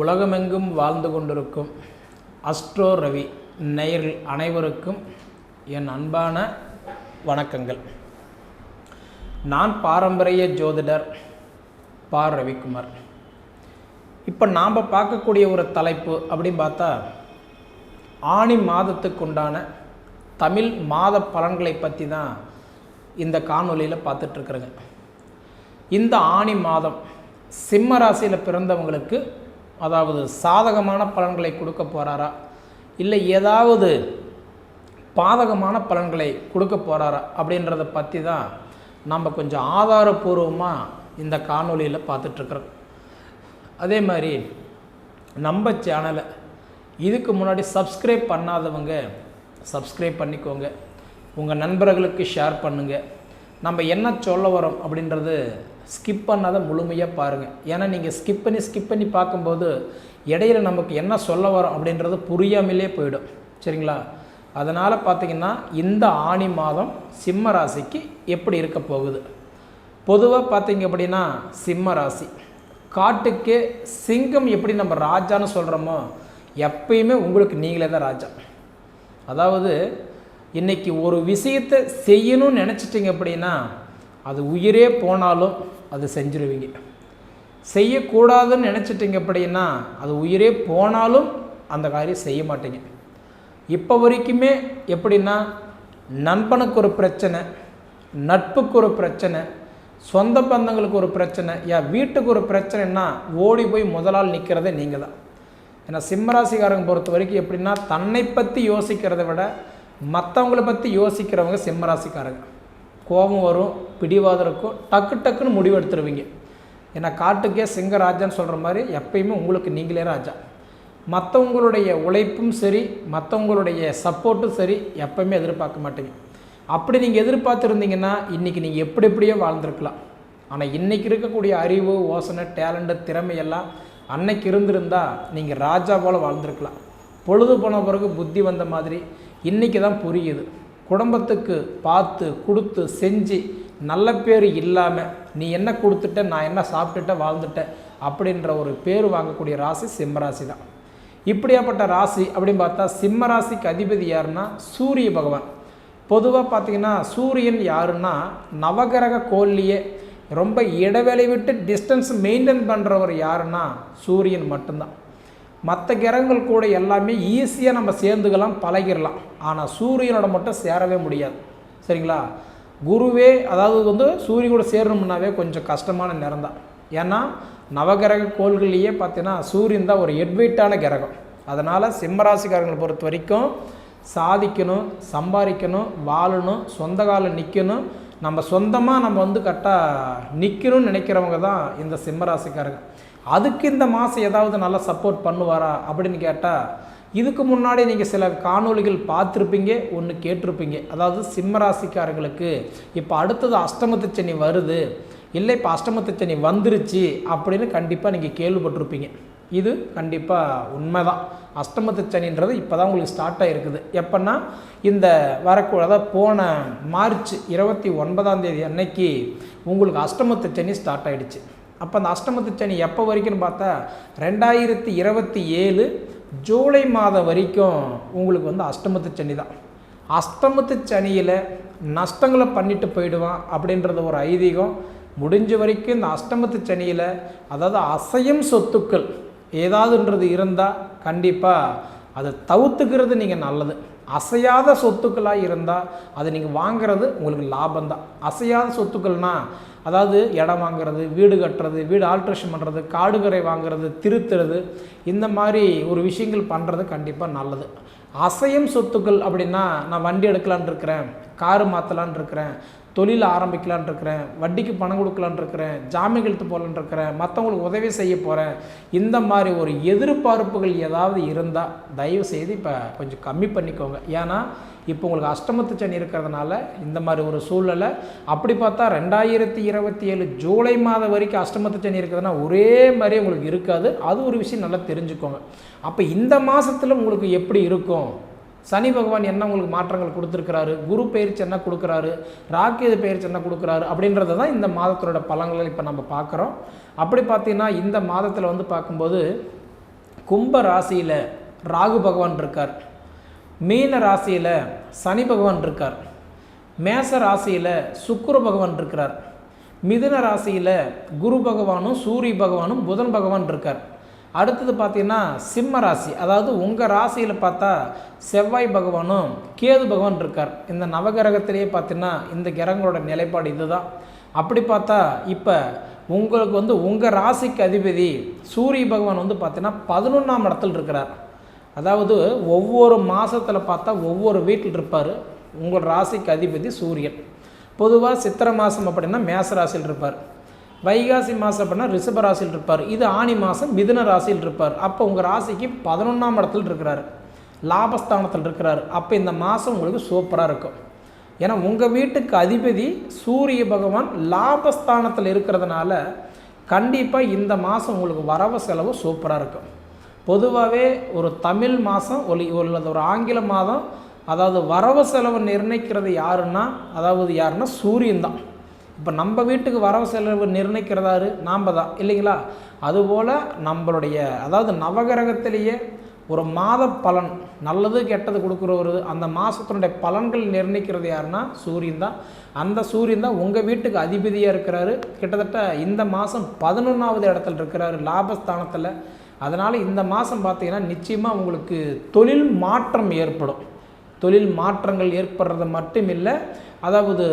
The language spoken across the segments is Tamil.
உலகமெங்கும் வாழ்ந்து கொண்டிருக்கும் அஸ்ட்ரோ ரவி நேயர்கள் அனைவருக்கும் என் அன்பான வணக்கங்கள். நான் பாரம்பரிய ஜோதிடர் பா. ரவிக்குமார். இப்போ நாம் பார்க்கக்கூடிய ஒரு தலைப்பு அப்படின்னு பார்த்தா ஆணி மாதத்துக்கு உண்டான தமிழ் மாத பலன்களை பற்றி தான் இந்த காணொலியில் பார்த்துட்ருக்குறேங்க இந்த ஆணி மாதம் சிம்ம ராசியில் பிறந்தவங்களுக்கு அதாவது சாதகமான பலன்களை கொடுக்க போகிறாரா இல்லை ஏதாவது பாதகமான பலன்களை கொடுக்க போகிறாரா அப்படின்றத பற்றி தான் நம்ம கொஞ்சம் ஆதாரபூர்வமாக இந்த காணொலியில் பார்த்துட்ருக்குறோம் அதே மாதிரி நம்ம சேனலை இதுக்கு முன்னாடி சப்ஸ்கிரைப் பண்ணாதவங்க சப்ஸ்கிரைப் பண்ணிக்கோங்க. உங்கள் நண்பர்களுக்கு ஷேர் பண்ணுங்கள் நம்ம என்ன சொல்ல வரோம் அப்படின்றது ஸ்கிப் பண்ணாத முழுமையாக பாருங்கள் ஏன்னா நீங்கள் ஸ்கிப் பண்ணி ஸ்கிப் பண்ணி பார்க்கும்போது இடையில நமக்கு என்ன சொல்ல வரோம் அப்படின்றது புரியாமலே போயிடும். சரிங்களா? அதனால் பார்த்திங்கன்னா இந்த ஆணி மாதம் சிம்ம ராசிக்கு எப்படி இருக்க போகுது? பொதுவாக பார்த்திங்க அப்படின்னா சிம்ம ராசி. காட்டுக்கு சிங்கம் எப்படி நம்ம ராஜான்னு சொல்கிறோமோ எப்பயுமே உங்களுக்கு நீங்களே தான் ராஜா. அதாவது இன்றைக்கி ஒரு விஷயத்தை செய்யணும்னு நினச்சிட்டிங்க அப்படின்னா அது உயிரே போனாலும் அது செஞ்சுருவீங்க. செய்யக்கூடாதுன்னு நினச்சிட்டிங்க அப்படின்னா அது உயிரே போனாலும் அந்த காரியம் செய்ய மாட்டீங்க. இப்போ வரைக்குமே எப்படின்னா நண்பனுக்கு ஒரு பிரச்சனை நட்புக்கு ஒரு பிரச்சனை சொந்த பந்தங்களுக்கு ஒரு பிரச்சனை ஏன் வீட்டுக்கு ஒரு பிரச்சனைன்னா ஓடி போய் முதலால் நிற்கிறதே நீங்கள் தான். ஏன்னா சிம்மராசிக்காரங்க பொறுத்த வரைக்கும் எப்படின்னா தன்னை பற்றி யோசிக்கிறத விட மற்றவங்கள பற்றி யோசிக்கிறவங்க சிம்மராசிக்காரங்க. கோபம் வரும் பிடிவாதம் இருக்கும் டக்கு டக்குன்னு முடிவு எடுத்துருவீங்க. ஏன்னா காட்டுக்கே சிங்கராஜான்னு சொல்கிற மாதிரி எப்பயுமே உங்களுக்கு நீங்களே ராஜா. மற்றவங்களுடைய உழைப்பும் சரி மற்றவங்களுடைய சப்போர்ட்டும் சரி எப்பயுமே எதிர்பார்க்க மாட்டீங்க. அப்படி நீங்கள் எதிர்பார்த்துருந்தீங்கன்னா இன்றைக்கி நீங்கள் எப்படி எப்படியோ வாழ்ந்துருக்கலாம். ஆனால் இன்றைக்கி இருக்கக்கூடிய அறிவு ஓசனை டேலண்ட்டு திறமையெல்லாம் அன்னைக்கு இருந்திருந்தால் நீங்கள் ராஜா போல் வாழ்ந்துருக்கலாம். பொழுது போன பிறகு புத்தி வந்த மாதிரி இன்றைக்கி தான் புரியுது. குடும்பத்துக்கு பார்த்து கொடுத்து செஞ்சு நல்ல பேர் இல்லாமல் நீ என்ன கொடுத்துட்ட நான் என்ன சாப்பிட்டுட்ட வாழ்ந்துட்டேன் அப்படின்ற ஒரு பேர் வாங்கக்கூடிய ராசி சிம்மராசி தான். இப்படியாப்பட்ட ராசி அப்படின்னு பார்த்தா சிம்ம ராசிக்கு அதிபதி யாருன்னா சூரிய பகவான். பொதுவாக பார்த்தீங்கன்னா சூரியன் யாருன்னா நவகிரக கோல்லையே ரொம்ப இடைவேளை விட்டு டிஸ்டன்ஸ் மெயின்டைன் பண்ணுறவர் யாருன்னா சூரியன் மட்டும்தான். மற்ற கிரகங்கள் கூட எல்லாமே ஈஸியாக நம்ம சேர்ந்துக்கலாம் பழகிடலாம் ஆனால் சூரியனோட மட்டும் சேரவே முடியாது. சரிங்களா? குருவே அதாவது வந்து சூரியன் கூட சேரணும்னாவே கொஞ்சம் கஷ்டமான நேரம் தான். ஏன்னா நவகிரக கோள்கள்லேயே பார்த்தீங்கன்னா சூரியன் தான் ஒரு எட்வைட்டான கிரகம். அதனால் சிம்மராசிக்காரங்களை பொறுத்த வரைக்கும் சாதிக்கணும் சம்பாதிக்கணும் வாழணும் சொந்த காலில் நிற்கணும் நம்ம சொந்தமாக நம்ம வந்து கரெக்டாக நிற்கணும்னு நினைக்கிறவங்க தான் இந்த சிம்மராசிக்காரங்க அதுக்கு இந்த மாதம் ஏதாவது நல்லா சப்போர்ட் பண்ணுவாரா அப்படின்னு கேட்டால் இதுக்கு முன்னாடி நீங்கள் சில காணொளிகள் பார்த்துருப்பீங்க ஒன்று கேட்டிருப்பீங்க. அதாவது சிம்மராசிக்காரர்களுக்கு இப்போ அடுத்தது அஷ்டமத்து சனி வருது. இல்லை இப்போ அஷ்டமத்து சனி வந்துருச்சு அப்படின்னு கண்டிப்பாக நீங்கள் கேள்விப்பட்டிருப்பீங்க. இது கண்டிப்பாக உண்மைதான். அஷ்டமத்து சனின்றது இப்போ தான் உங்களுக்கு ஸ்டார்ட் ஆகிருக்குது எப்போன்னா இந்த வரக்கூட போன மார்ச் இருபத்தி ஒன்பதாம் தேதி அன்னைக்கு உங்களுக்கு அஷ்டமத்து சனி ஸ்டார்ட் ஆகிடுச்சு அப்போ அந்த அஷ்டமத்து சனி எப்போ வரைக்கும்னு பார்த்தா ரெண்டாயிரத்தி இருபத்தி ஏழு ஜூலை மாதம் வரைக்கும் உங்களுக்கு வந்து அஷ்டமத்து சனி தான். அஷ்டமத்து சனியில் நஷ்டங்களை பண்ணிட்டு போயிடுவான் அப்படின்றது ஒரு ஐதீகம். முடிஞ்ச வரைக்கும் இந்த அஷ்டமத்து சனியில் அதாவது அசையும் சொத்துக்கள் ஏதாவதுன்றது இருந்தால் கண்டிப்பாக அதை தவிர்த்துக்கிறது நீங்கள் நல்லது. அசையாத சொத்துக்களாக இருந்தால் அதை நீங்கள் வாங்கிறது உங்களுக்கு லாபம்தான். அசையாத சொத்துக்கள்னால் அதாவது இடம் வாங்குறது வீடு கட்டுறது வீடு ஆல்ட்ரேஷன் பண்ணுறது காடுகரை வாங்குறது திருத்துறது இந்த மாதிரி ஒரு விஷயங்கள் பண்ணுறது கண்டிப்பாக நல்லது. அசையும் சொத்துக்கள் அப்படின்னா நான் வண்டி எடுக்கலான் இருக்கிறேன் காரு மாற்றலான் இருக்கிறேன் தொழில் ஆரம்பிக்கலான் இருக்கிறேன் வட்டிக்கு பணம் கொடுக்கலான் இருக்கிறேன் ஜாமீன் எழுத்து போகலான் இருக்கிறேன் மற்றவங்களுக்கு உதவி செய்ய போகிறேன் இந்த மாதிரி ஒரு எதிர்பார்ப்புகள் ஏதாவது இருந்தால் தயவு செய்து இப்போ கொஞ்சம் கம்மி பண்ணிக்கோங்க. ஏன்னா இப்போ உங்களுக்கு அஷ்டமத்து சனி இருக்கிறதுனால இந்த மாதிரி ஒரு சூழ்நிலை. அப்படி பார்த்தா ரெண்டாயிரத்தி இருபத்தி ஏழு ஜூலை மாதம் வரைக்கும் அஷ்டமத்து சனி இருக்கிறதுனா ஒரே மாதிரி உங்களுக்கு இருக்காது. அது ஒரு விஷயம் நல்லா தெரிஞ்சுக்கோங்க. அப்போ இந்த மாதத்தில் உங்களுக்கு எப்படி இருக்கும்? சனி பகவான் என்ன உங்களுக்கு மாற்றங்கள் கொடுத்துருக்கிறாரு? குரு பயிற்சி என்ன கொடுக்குறாரு? ராக்கேது பயிற்சி என்ன கொடுக்குறாரு? அப்படின்றத தான் இந்த மாதத்தோட பலன்களை இப்போ நம்ம பார்க்குறோம். அப்படி பார்த்தீங்கன்னா இந்த மாதத்தில் வந்து பார்க்கும்போது கும்ப ராசியில் ராகு பகவான் இருக்கார். மீன ராசியில் சனி பகவான் இருக்கார். மேச ராசியில் சுக்குர பகவான் இருக்கிறார். மிதுன ராசியில் குரு பகவானும் சூரிய பகவானும் புதன் பகவான் இருக்கார். அடுத்தது பார்த்தீங்கன்னா சிம்ம ராசி. அதாவது உங்கள் ராசியில் பார்த்தா செவ்வாய் பகவானும் கேது பகவான் இருக்கார். இந்த நவகிரகத்திலேயே பார்த்தீங்கன்னா இந்த கிரகங்களோட நிலைப்பாடு இதுதான். அப்படி பார்த்தா இப்போ உங்களுக்கு வந்து உங்கள் ராசிக்கு அதிபதி சூரிய பகவான் வந்து பார்த்தீங்கன்னா பதினொன்றாம் இடத்துல இருக்கிறார். அதாவது ஒவ்வொரு மாதத்தில் பார்த்தா ஒவ்வொரு வீட்டில் இருப்பார். உங்கள் ராசிக்கு அதிபதி சூரியன். பொதுவாக சித்திரை மாதம் அப்படின்னா மேச ராசியில் இருப்பார். வைகாசி மாதம் அப்படின்னா ரிஷப ராசியில் இருப்பார். இது ஆணி மாதம் மிதுன ராசியில் இருப்பார். அப்போ உங்கள் ராசிக்கு பதினொன்றாம் இடத்துல இருக்கிறார். லாபஸ்தானத்தில் இருக்கிறார். அப்போ இந்த மாதம் உங்களுக்கு சூப்பராக இருக்கும். ஏன்னா உங்கள் வீட்டுக்கு அதிபதி சூரிய பகவான் லாபஸ்தானத்தில் இருக்கிறதுனால கண்டிப்பாக இந்த மாதம் உங்களுக்கு வரவு செலவு சூப்பராக இருக்கும். பொதுவாகவே ஒரு தமிழ் மாதம் ஒலி அல்லது ஒரு ஆங்கில மாதம் அதாவது வரவு செலவு நிர்ணயிக்கிறது யாருன்னா அதாவது யாருன்னா சூரியன் தான். இப்போ நம்ம வீட்டுக்கு வரவு செலவு நிர்ணயிக்கிறதாரு நாம் தான் இல்லைங்களா? அதுபோல் நம்மளுடைய அதாவது நவகிரகத்திலேயே ஒரு மாத பலன் நல்லது கெட்டது கொடுக்குறவர் அந்த மாதத்தினுடைய பலன்கள் நிர்ணயிக்கிறது யாருன்னா சூரியன் தான். அந்த சூரியன் தான் உங்கள் வீட்டுக்கு அதிபதியாக இருக்கிறாரு. கிட்டத்தட்ட இந்த மாதம் பதினொன்றாவது இடத்துல இருக்கிறாரு லாபஸ்தானத்தில். அதனால் இந்த மாதம் பார்த்தீங்கன்னா நிச்சயமாக உங்களுக்கு தொழில் மாற்றம் ஏற்படும். தொழில் மாற்றங்கள் ஏற்படுறது மட்டும் இல்லை அதாவது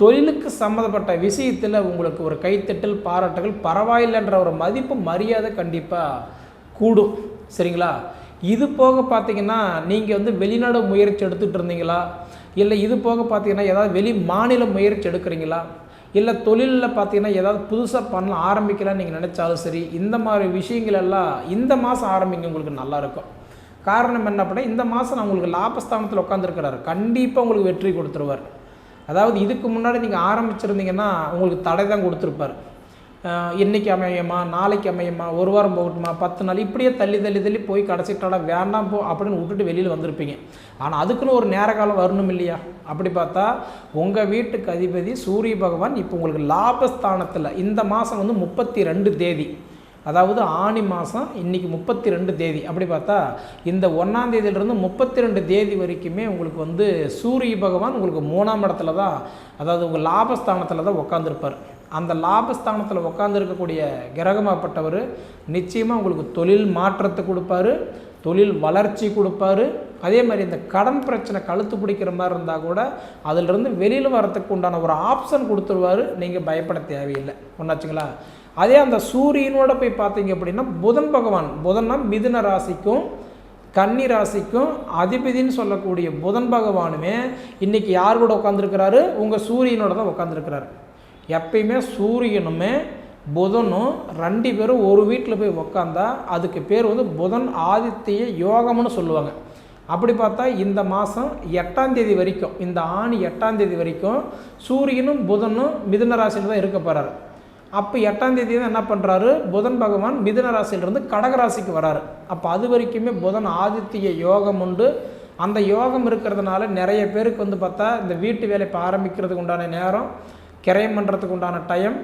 தொழிலுக்கு சம்மந்தப்பட்ட விஷயத்தில் உங்களுக்கு ஒரு கைத்தட்டல் பாராட்டுகள் பரவாயில்லைன்ற ஒரு மதிப்பு மரியாதை கண்டிப்பாக கூடும். சரிங்களா? இது போக பார்த்தீங்கன்னா நீங்கள் வந்து வெளிநாடு முயற்சி எடுத்துகிட்டு இருந்தீங்களா? இல்லை இது போக பார்த்தீங்கன்னா ஏதாவது வெளி மாநில முயற்சி எடுக்கிறீங்களா? இல்லை தொழிலில் பார்த்தீங்கன்னா ஏதாவது புதுசாக பண்ண ஆரம்பிக்கலாம்னு நீங்கள் நினச்சாலும் சரி இந்த மாதிரி விஷயங்கள் எல்லாம் இந்த மாதம் ஆரம்பிங்க உங்களுக்கு நல்லாயிருக்கும் காரணம் என்ன அப்படின்னா இந்த மாதம் நான் உங்களுக்கு லாபஸ்தானத்தில் உட்காந்துருக்கிறாரு கண்டிப்பாக உங்களுக்கு வெற்றி கொடுத்துருவார். அதாவது இதுக்கு முன்னாடி நீங்கள் ஆரம்பிச்சிருந்தீங்கன்னா உங்களுக்கு தடை தான் கொடுத்துருப்பார். இன்றைக்கி அமையுமா நாளைக்கு அமையுமா ஒரு வாரம் போகட்டுமா பத்து நாள் இப்படியே தள்ளி தள்ளி தள்ளி போய் கடைசிட்டாடா வேண்டாம் போ அப்படின்னு விட்டுட்டு வெளியில் வந்திருப்பீங்க. ஆனால் அதுக்குன்னு ஒரு நேர காலம் வரணும் இல்லையா? அப்படி பார்த்தா உங்கள் வீட்டுக்கு அதிபதி சூரிய பகவான் இப்போ உங்களுக்கு லாபஸ்தானத்தில் இந்த மாதம் வந்து முப்பத்தி ரெண்டு தேதி. அதாவது ஆணி மாதம் இன்றைக்கி முப்பத்தி ரெண்டு தேதி. அப்படி பார்த்தா இந்த ஒன்றாம் தேதியிலிருந்து முப்பத்தி ரெண்டு தேதி வரைக்குமே உங்களுக்கு வந்து சூரிய பகவான் உங்களுக்கு மூணாம் இடத்துல தான் அதாவது உங்கள் லாபஸ்தானத்தில் தான் உட்காந்துருப்பார் அந்த லாபஸ்தானத்தில் உட்காந்துருக்கக்கூடிய கிரகமாகப்பட்டவர் நிச்சயமாக உங்களுக்கு தொழில் மாற்றத்தை கொடுப்பாரு தொழில் வளர்ச்சி கொடுப்பாரு. அதே மாதிரி இந்த கடன் பிரச்சனை கழுத்து பிடிக்கிற மாதிரி இருந்தால் கூட அதிலிருந்து வெளியில் வரத்துக்கு உண்டான ஒரு ஆப்ஷன் கொடுத்துருவார். நீங்கள் பயப்பட தேவையில்லை. ஒன்றாச்சுங்களா அதே அந்த சூரியனோட போய் பார்த்தீங்க அப்படின்னா புதன் பகவான் புதன்னா மிதுன ராசிக்கும் கன்னி ராசிக்கும் அதிபதினு சொல்லக்கூடிய புதன் பகவானுமே இன்றைக்கி யார் கூட உட்காந்துருக்கிறாரு உங்கள் சூரியனோட தான் உட்காந்துருக்கிறாரு எப்பயுமே சூரியனுமே புதனும் ரெண்டு பேரும் ஒரு வீட்டில் போய் உக்காந்தா அதுக்கு பேர் வந்து புதன் ஆதித்ய யோகம்னு சொல்லுவாங்க. அப்படி பார்த்தா இந்த மாதம் எட்டாம் தேதி வரைக்கும் இந்த ஆணி எட்டாம் தேதி வரைக்கும் சூரியனும் புதனும் மிதுன ராசியில் தான் இருக்க போகிறாரு அப்போ எட்டாம் தேதி தான் என்ன பண்ணுறாரு புதன் பகவான் மிதுன ராசியிலிருந்து கடகராசிக்கு வராரு. அப்போ அது வரைக்குமே புதன் ஆதித்ய யோகம் உண்டு. அந்த யோகம் இருக்கிறதுனால நிறைய பேருக்கு வந்து பார்த்தா இந்த வீட்டு வேலை இப்போ ஆரம்பிக்கிறதுக்கு உண்டான நேரம் கிரயம் பண்ணுறதுக்கு உண்டான டைம்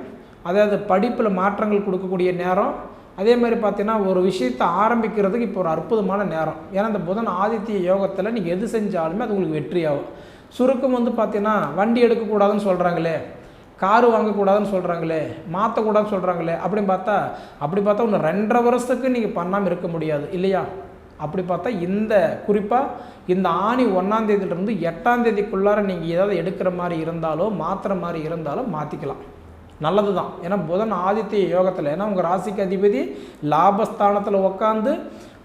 அதாவது படிப்பில் மாற்றங்கள் கொடுக்கக்கூடிய நேரம். அதே மாதிரி பார்த்தீங்கன்னா ஒரு விஷயத்தை ஆரம்பிக்கிறதுக்கு இப்போ ஒரு அற்புதமான நேரம். ஏன்னா இந்த புதன் ஆதித்ய யோகத்தில் நீங்கள் எது செஞ்சாலுமே அது உங்களுக்கு வெற்றியாகும். சுருக்கம் வந்து பார்த்தீங்கன்னா வண்டி எடுக்கக்கூடாதுன்னு சொல்கிறாங்களே காரு வாங்கக்கூடாதுன்னு சொல்கிறாங்களே மாற்றக்கூடாதுன்னு சொல்கிறாங்களே அப்படின்னு பார்த்தா அப்படி பார்த்தா ஒன்று ரெண்டரை வருஷத்துக்கு நீங்கள் பண்ணாமல் இருக்க முடியாது இல்லையா? அப்படி பார்த்தா இந்த குறிப்பாக இந்த ஆணி ஒன்றாந்தேதியிலிருந்து எட்டாம் தேதிக்குள்ளார நீங்கள் ஏதாவது எடுக்கிற மாதிரி இருந்தாலோ மாற்றுற மாதிரி இருந்தாலோ மாற்றிக்கலாம் நல்லது தான் ஏன்னா புதன் ஆதித்ய யோகத்தில் ஏன்னா உங்கள் ராசிக்கு அதிபதி லாபஸ்தானத்தில் உட்காந்து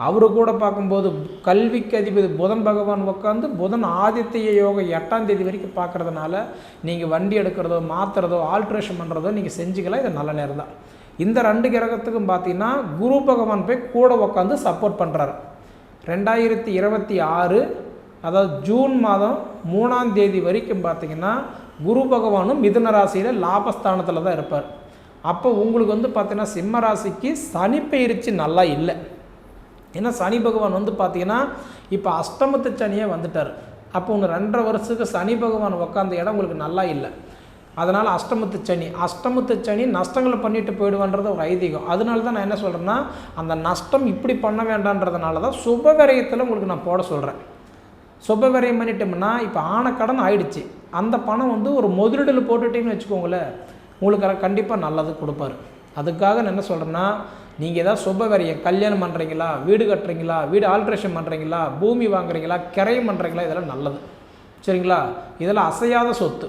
அவரு கூட பார்க்கும்போது கல்விக்கு அதிபதி புதன் பகவான் உட்காந்து புதன் ஆதித்ய யோகம் எட்டாம் தேதி வரைக்கும் பார்க்குறதுனால நீங்கள் வண்டி எடுக்கிறதோ மாற்றுறதோ ஆல்ட்ரேஷன் பண்ணுறதோ நீங்கள் செஞ்சுக்கலாம். இது நல்ல நேரம் தான் இந்த ரெண்டு கிரகத்துக்கும் பார்த்தீங்கன்னா குரு பகவான் போய் கூட உட்காந்து சப்போர்ட் பண்ணுறாரு ரெண்டாயிரத்தி இருபத்தி ஆறு அதாவது ஜூன் மாதம் மூணாம் தேதி வரைக்கும் பார்த்திங்கன்னா குரு பகவானும் மிதுன ராசியில் லாபஸ்தானத்தில் தான் இருப்பார். அப்போ உங்களுக்கு வந்து பார்த்திங்கன்னா சிம்ம ராசிக்கு சனி பயிற்சி நல்லா இல்லை. ஏன்னா சனி பகவான் வந்து பார்த்திங்கன்னா இப்போ அஷ்டமத்து சனியே வந்துட்டார். அப்போ ஒன்று ரெண்டரை வருஷத்துக்கு சனி பகவான் உட்காந்த இடம் உங்களுக்கு நல்லா இல்லை. அதனால் அஷ்டமத்து சனி அஷ்டமத்து சனி நஷ்டங்களை பண்ணிட்டு போயிடுவான்றது ஒரு ஐதீகம். அதனால தான் நான் என்ன சொல்கிறேன்னா அந்த நஷ்டம் இப்படி பண்ண வேண்டான்றதுனால தான் சுப விரயத்தில் உங்களுக்கு நான் போட சொல்கிறேன் சுப பண்ணிட்டோம்னா இப்போ ஆன கடன் ஆயிடுச்சு. அந்த பணம் வந்து ஒரு முதலீடில் போட்டுட்டீங்கன்னு வச்சுக்கோங்களேன் உங்களுக்கு கண்டிப்பாக நல்லது கொடுப்பாரு. அதுக்காக நான் என்ன சொல்கிறேன்னா நீங்கள் ஏதாவது சுபவரியம் கல்யாணம் பண்ணுறீங்களா வீடு கட்டுறீங்களா வீடு ஆல்ட்ரேஷன் பண்ணுறீங்களா பூமி வாங்குறீங்களா கிரையம் பண்ணுறீங்களா இதெல்லாம் நல்லது. சரிங்களா? இதெல்லாம் அசையாத சொத்து.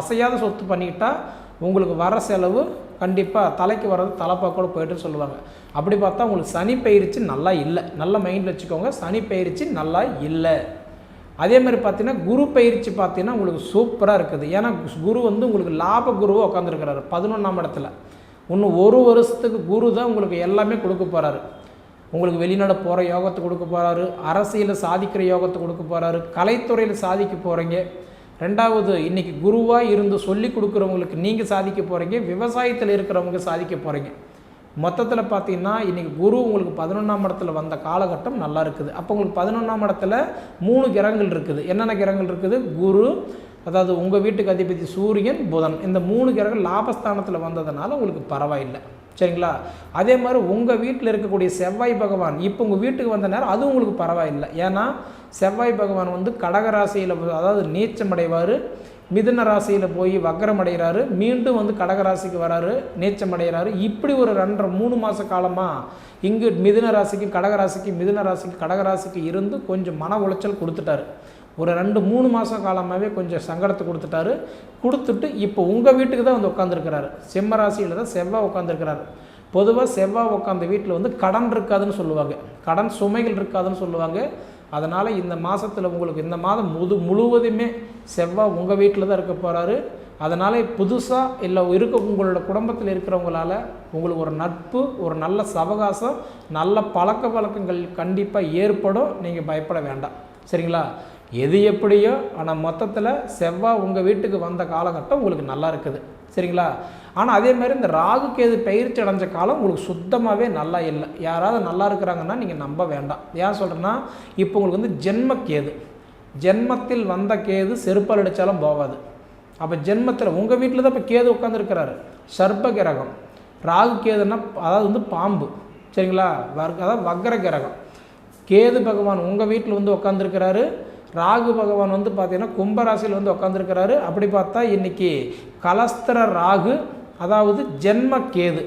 அசையாத சொத்து பண்ணிக்கிட்டால் உங்களுக்கு வர செலவு கண்டிப்பாக தலைக்கு வர்றது தலைப்பாக்கோட போயிட்டு சொல்லுவாங்க. அப்படி பார்த்தா உங்களுக்கு சனி பயிற்சி நல்லா இல்லை. நல்ல மைண்டில் வச்சுக்கோங்க. சனி பயிற்சி நல்லா இல்லை. அதே மாதிரி பார்த்தீங்கன்னா குரு பயிற்சி பார்த்தீங்கன்னா உங்களுக்கு சூப்பராக இருக்குது. ஏன்னா குரு வந்து உங்களுக்கு லாப குருவாக உட்காந்துருக்கிறாரு பதினொன்றாம் இடத்துல. இன்னும் ஒரு வருஷத்துக்கு குரு தான் உங்களுக்கு எல்லாமே கொடுக்க போகிறாரு உங்களுக்கு வெளிநாடு போகிற யோகத்தை கொடுக்க போகிறாரு அரசியலில் சாதிக்கிற யோகத்தை கொடுக்க போகிறாரு கலைத்துறையில் சாதிக்க போகிறீங்க ரெண்டாவது இன்றைக்கி குருவாக இருந்து சொல்லி கொடுக்குறவங்களுக்கு நீங்கள் சாதிக்க போகிறீங்க விவசாயத்தில் இருக்கிறவங்க சாதிக்க போகிறீங்க மொத்தத்தில் பார்த்தீங்கன்னா இன்றைக்கி குரு உங்களுக்கு பதினொன்றாம் இடத்துல வந்த காலகட்டம் நல்லா இருக்குது. அப்போ உங்களுக்கு பதினொன்றாம் இடத்துல மூணு கிரகங்கள் இருக்குது. என்னென்ன கிரகங்கள் இருக்குது? குரு அதாவது உங்கள் வீட்டுக்கு அதிபதி சூரியன் புதன். இந்த மூணு கிரகம் லாபஸ்தானத்தில் வந்ததுனால உங்களுக்கு பரவாயில்லை. சரிங்களா? அதே மாதிரி உங்கள் வீட்டில் இருக்கக்கூடிய செவ்வாய் பகவான் இப்போ உங்கள் வீட்டுக்கு வந்த நேரம் அதுவும் உங்களுக்கு பரவாயில்லை. ஏன்னா செவ்வாய் பகவான் வந்து கடகராசியில் அதாவது நீச்சமடைவார் மிதுன ராசியில் போய் வக்கரம் அடைகிறாரு மீண்டும் வந்து கடகராசிக்கு வராரு நீச்சம் அடைகிறாரு. இப்படி ஒரு ரெண்டரை மூணு மாத காலமாக இங்கு மிதுன ராசிக்கும் கடகராசிக்கு மிதுன ராசிக்கு கடகராசிக்கு இருந்து கொஞ்சம் மன உளைச்சல் கொடுத்துட்டாரு. ஒரு ரெண்டு மூணு மாதம் காலமாகவே கொஞ்சம் சங்கடத்தை கொடுத்துட்டாரு. கொடுத்துட்டு இப்போ உங்கள் வீட்டுக்கு தான் வந்து உட்காந்துருக்கிறாரு சிம்ம ராசியில் தான் செவ்வாய் உட்காந்துருக்கிறாரு பொதுவாக செவ்வாய் உட்காந்த வீட்டில் வந்து கடன் இருக்காதுன்னு சொல்லுவாங்க. கடன் சுமைகள் இருக்காதுன்னு சொல்லுவாங்க. அதனால் இந்த மாதத்தில் உங்களுக்கு இந்த மாதம் முது முழுவதுமே செவ்வாய் உங்கள் வீட்டில் தான் இருக்க போகிறாரு அதனால் புதுசாக இல்லை இருக்க உங்களோட குடும்பத்தில் இருக்கிறவங்களால உங்களுக்கு ஒரு நட்பு ஒரு நல்ல சவகாசம் நல்ல பழக்க வழக்கங்கள் கண்டிப்பாக ஏற்படும். நீங்கள் பயப்பட வேண்டாம். சரிங்களா? எது எப்படியோ ஆனால் மொத்தத்தில் செவ்வாய் உங்கள் வீட்டுக்கு வந்த காலகட்டம் உங்களுக்கு நல்லா இருக்குது. சரிங்களா? ஆனால் அதே மாதிரி இந்த ராகு கேது பயிற்சி அடைஞ்ச காலம் உங்களுக்கு சுத்தமாகவே நல்லா இல்லை. யாராவது நல்லா இருக்கிறாங்கன்னா நீங்கள் நம்ப வேண்டாம். ஏன் சொல்கிறேன்னா இப்போ உங்களுக்கு வந்து ஜென்ம கேது. ஜென்மத்தில் வந்த கேது செருப்பால் அடித்தாலும் போகாது. அப்போ ஜென்மத்தில் உங்கள் வீட்டில் தான் இப்போ கேது உட்காந்துருக்கிறாரு சர்ப்ப கிரகம். ராகு கேதுன்னா அதாவது வந்து பாம்பு. சரிங்களா? வர்க்க அதாவது வக்கர கிரகம். கேது பகவான் உங்கள் வீட்டில் வந்து உட்காந்துருக்கிறாரு ராகு பகவான் வந்து பார்த்தீங்கன்னா கும்பராசியில் வந்து உட்காந்துருக்கிறாரு அப்படி பார்த்தா இன்றைக்கி கலஸ்திர ராகு அதாவது ஜென்ம கேது.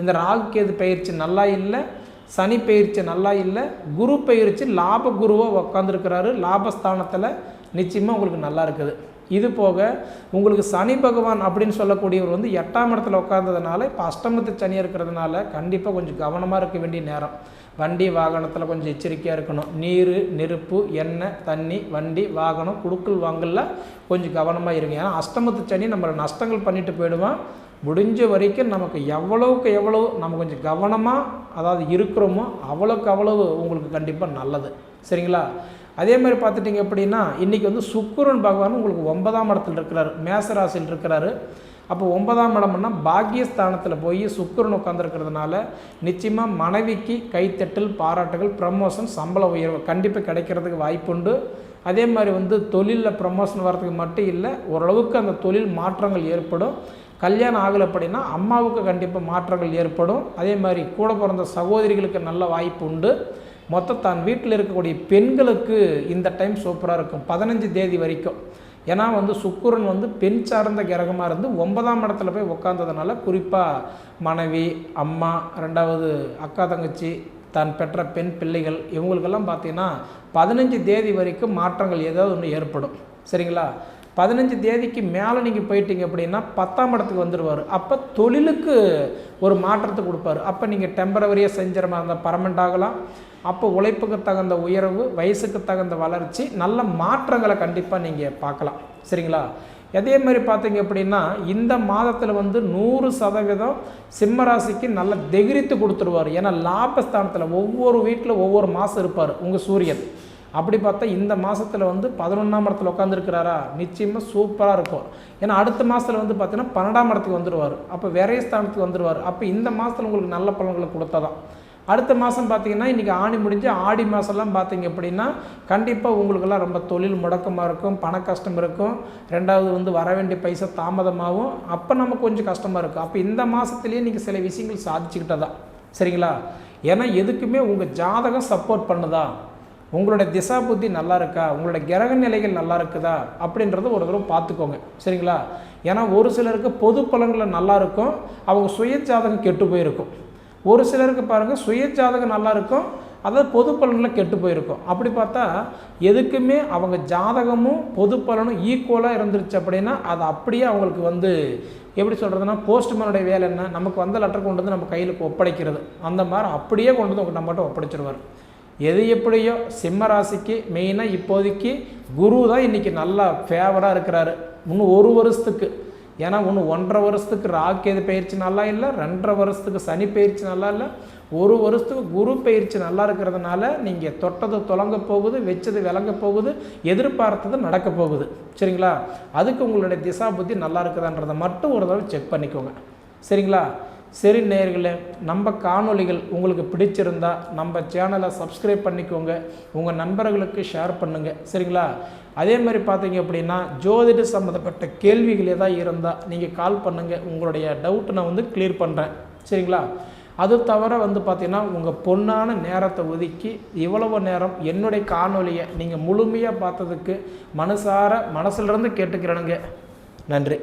இந்த ராகு கேது பயிற்சி நல்லா இல்லை சனி பயிற்சி நல்லா இல்லை குரு பயிற்சி லாப குருவாக உட்காந்துருக்கிறாரு லாபஸ்தானத்தில் நிச்சயமாக உங்களுக்கு நல்லா இருக்குது. இது போக உங்களுக்கு சனி பகவான் அப்படின்னு சொல்லக்கூடியவர் வந்து எட்டாம் இடத்துல உட்காந்ததுனால இப்போ அஷ்டமத்து சனி இருக்கிறதுனால கண்டிப்பாக கொஞ்சம் கவனமாக இருக்க வேண்டிய நேரம். வண்டி வாகனத்தில் கொஞ்சம் எச்சரிக்கையாக இருக்கணும். நீர் நெருப்பு எண்ணெய் தண்ணி வண்டி வாகனம் குடுக்கல் வாங்கல கொஞ்சம் கவனமாக இருங்க. ஏன்னா அஷ்டமத்து சனி நம்மளை நஷ்டங்கள் பண்ணிட்டு போயிடுவான். முடிஞ்ச வரைக்கும் நமக்கு எவ்வளவுக்கு எவ்வளவு நம்ம கொஞ்சம் கவனமாக அதாவது இருக்கிறோமோ அவ்வளோக்கு அவ்வளவு உங்களுக்கு கண்டிப்பாக நல்லது. சரிங்களா? அதே மாதிரி பார்த்துட்டிங்க அப்படின்னா இன்றைக்கி வந்து சுக்குரன் பகவான் உங்களுக்கு ஒன்பதாம் இடத்துல இருக்கிறாரு. மேசராசியில் இருக்கிறாரு. அப்போ ஒன்பதாம் இடம்னா பாக்கியஸ்தானத்தில் போய் சுக்கரன் உட்காந்துருக்கிறதுனால நிச்சயமாக மனைவிக்கு கைத்தட்டல் பாராட்டுகள் ப்ரமோஷன் சம்பள உயர்வு கண்டிப்பாக கிடைக்கிறதுக்கு வாய்ப்புண்டு அதே மாதிரி வந்து தொழிலில் ப்ரமோஷன் வரதுக்கு மட்டும் இல்லை ஓரளவுக்கு அந்த தொழில் மாற்றங்கள் ஏற்படும். கல்யாணம் ஆகலை அப்படின்னா அம்மாவுக்கு கண்டிப்பாக மாற்றங்கள் ஏற்படும். அதே மாதிரி கூட பிறந்த சகோதரிகளுக்கு நல்ல வாய்ப்பு உண்டு. மொத்தம் தான் வீட்டில் இருக்கக்கூடிய பெண்களுக்கு இந்த டைம் சூப்பராக இருக்கும். பதினஞ்சு தேதி வரைக்கும். ஏன்னா வந்து சுக்குரன் வந்து பெண் சார்ந்த கிரகமாக இருந்து ஒன்பதாம் இடத்துல போய் உட்காந்ததுனால குறிப்பாக மனைவி அம்மா ரெண்டாவது அக்கா தங்கச்சி தான் பெற்ற பெண் பிள்ளைகள் இவங்களுக்கெல்லாம் பார்த்தீங்கன்னா பதினஞ்சு தேதி வரைக்கும் மாற்றங்கள் ஏதாவது ஒன்று ஏற்படும். சரிங்களா? பதினஞ்சு தேதிக்கு மேலே நீங்கள் போயிட்டீங்க அப்படின்னா பத்தாம் இடத்துக்கு வந்துடுவார் அப்போ தொழிலுக்கு ஒரு மாற்றத்தை கொடுப்பாரு. அப்போ நீங்கள் டெம்பரவரியாக செஞ்சுற மாதிரி இருந்தால் பர்மனெண்ட் ஆகலாம். அப்போ உழைப்புக்கு தகுந்த உயர்வு வயசுக்கு தகுந்த வளர்ச்சி நல்ல மாற்றங்களை கண்டிப்பாக நீங்கள் பார்க்கலாம். சரிங்களா? அதே மாதிரி பார்த்தீங்க அப்படின்னா இந்த மாதத்தில் வந்து நூறு சதவீதம் சிம்மராசிக்கு நல்லா திகிரித்து கொடுத்துருவார். ஏன்னா லாபஸ்தானத்தில் ஒவ்வொரு வீட்டில் ஒவ்வொரு மாதம் இருப்பார் உங்கள் சூரியன். அப்படி பார்த்தா இந்த மாதத்தில் வந்து பதினொன்றாம் இடத்துல உட்காந்துருக்கிறாரா நிச்சயமாக சூப்பராக இருக்கும். ஏன்னா அடுத்த மாதத்தில் வந்து பார்த்தீங்கன்னா பன்னெண்டாம் இடத்துக்கு வந்துடுவார் அப்போ விரைய ஸ்தானத்துக்கு வந்துடுவார் அப்போ இந்த மாதத்தில் உங்களுக்கு நல்ல பலன்களை கொடுத்தா தான் அடுத்த மாதம் பார்த்தீங்கன்னா இன்றைக்கி ஆணி முடிஞ்சு ஆடி மாதம்லாம் பார்த்தீங்க அப்படின்னா கண்டிப்பாக உங்களுக்கெல்லாம் ரொம்ப தொழில் முடக்கமாக இருக்கும் பண கஷ்டம் இருக்கும். ரெண்டாவது வந்து வர வேண்டிய பைசா தாமதமாகும். அப்போ நமக்கு கொஞ்சம் கஷ்டமாக இருக்கும். அப்போ இந்த மாதத்துலேயே நீங்கள் சில விஷயங்கள் சாதிச்சுக்கிட்டதான் சரிங்களா? ஏன்னா எதுக்குமே உங்கள் ஜாதகம் சப்போர்ட் பண்ணுதா? உங்களுடைய திசா புத்தி நல்லா இருக்கா? உங்களுடைய கிரக நிலைகள் நல்லா இருக்குதா? அப்படின்றத ஒரு தடவை பார்த்துக்கோங்க. சரிங்களா? ஏன்னா ஒரு சிலருக்கு பொது பலன்கள் நல்லா இருக்கும். அவங்க சுய ஜாதகம் கெட்டு போயிருக்கும். ஒரு சிலருக்கு பாருங்கள் சுய ஜாதகம் நல்லா இருக்கும். அதாவது பொது பலனில் கெட்டு போயிருக்கும். அப்படி பார்த்தா எதுக்குமே அவங்க ஜாதகமும் பொது பலனும் ஈக்குவலாக இருந்துருச்சு அப்படின்னா அது அப்படியே அவங்களுக்கு வந்து எப்படி சொல்கிறதுனா போஸ்ட்மேனுடைய வேலை என்ன? நமக்கு வந்த லெட்டர் கொண்டு வந்து நம்ம கையில் ஒப்படைக்கிறது. அந்த மாதிரி அப்படியே கொண்டு வந்து நம்மகிட்ட ஒப்படைச்சிருவார். எது எப்படியோ சிம்ம ராசிக்கு மெயினாக இப்போதைக்கு குரு தான் இன்றைக்கி நல்லா ஃபேவராக இருக்கிறாரு. இன்னும் ஒரு வருஷத்துக்கு. ஏன்னா ஒன்று ஒன்றரை வருஷத்துக்கு ராக்கேது பயிற்சி நல்லா இல்லை ரெண்டரை வருஷத்துக்கு சனி பயிற்சி நல்லா இல்லை. ஒரு வருஷத்துக்கு குரு பயிற்சி நல்லா இருக்கிறதுனால நீங்கள் தொட்டது தொலங்க போகுது வச்சது விளங்க போகுது எதிர்பார்த்தது நடக்க போகுது. சரிங்களா? அதுக்கு உங்களுடைய திசா புத்தி நல்லா இருக்குதான்றதை மட்டும் ஒரு தடவை செக் பண்ணிக்கோங்க. சரிங்களா? சரி நேயர்களே நம்ம காணொளிகள் உங்களுக்கு பிடிச்சிருந்தா நம்ம சேனலை சப்ஸ்கிரைப் பண்ணிக்கோங்க. உங்கள் நண்பர்களுக்கு ஷேர் பண்ணுங்கள் சரிங்களா? அதே மாதிரி பார்த்தீங்க அப்படின்னா ஜோதிட சம்மந்தப்பட்ட கேள்விகள் ஏதாவது இருந்தால் நீங்கள் கால் பண்ணுங்கள் உங்களுடைய டவுட் நான் வந்து கிளியர் பண்ணுறேன் சரிங்களா? அது தவிர வந்து பார்த்திங்கன்னா உங்கள் பொண்ணான நேரத்தை ஒதுக்கி இவ்வளவு நேரம் என்னுடைய காணொலியை நீங்கள் முழுமையாக பார்த்ததுக்கு மனசார மனசுலேருந்து கேட்டுக்கிறேனுங்க. நன்றி.